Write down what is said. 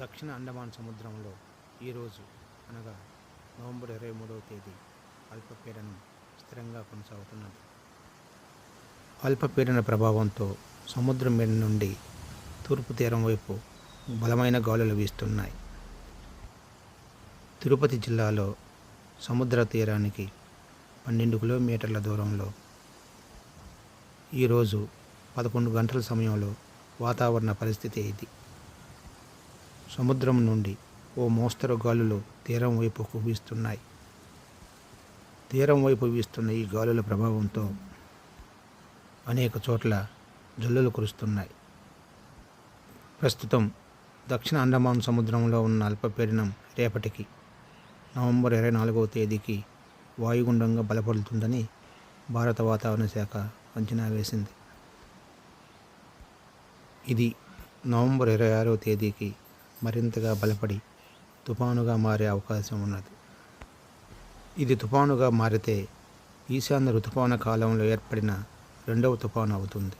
దక్షిణ అండమాన్ సముద్రంలో ఈరోజు అనగా నవంబర్ ఇరవై మూడవ తేదీ అల్పపీడనం స్థిరంగా కొనసాగుతున్నది. అల్పపీడన ప్రభావంతో సముద్రం మీద నుండి తూర్పు తీరం వైపు బలమైన గాలులు వీస్తున్నాయి. తిరుపతి జిల్లాలో సముద్ర తీరానికి పన్నెండు కిలోమీటర్ల దూరంలో ఈరోజు పదకొండు గంటల సమయంలో వాతావరణ పరిస్థితి ఇది. సముద్రం నుండి ఓ మోస్తరు గాలులు తీరం వైపుకు వీస్తున్నాయి తీరం వైపు వీస్తున్న ఈ గాలుల ప్రభావంతో అనేక చోట్ల జల్లులు కురుస్తున్నాయి. ప్రస్తుతం దక్షిణ అండమాన్ సముద్రంలో ఉన్న అల్పపీడనం రేపటికి నవంబర్ ఇరవై నాలుగవ తేదీకి వాయుగుండంగా బలపడుతుందని భారత వాతావరణ శాఖ అంచనా వేసింది. ఇది నవంబర్ ఇరవై ఆరవ తేదీకి మరింతగా బలపడి తుఫానుగా మారే అవకాశం ఉన్నది. ఇది తుఫానుగా మారితే ఈశాన్య ఋతుపవన కాలంలో ఏర్పడిన రెండవ తుఫాను అవుతుంది.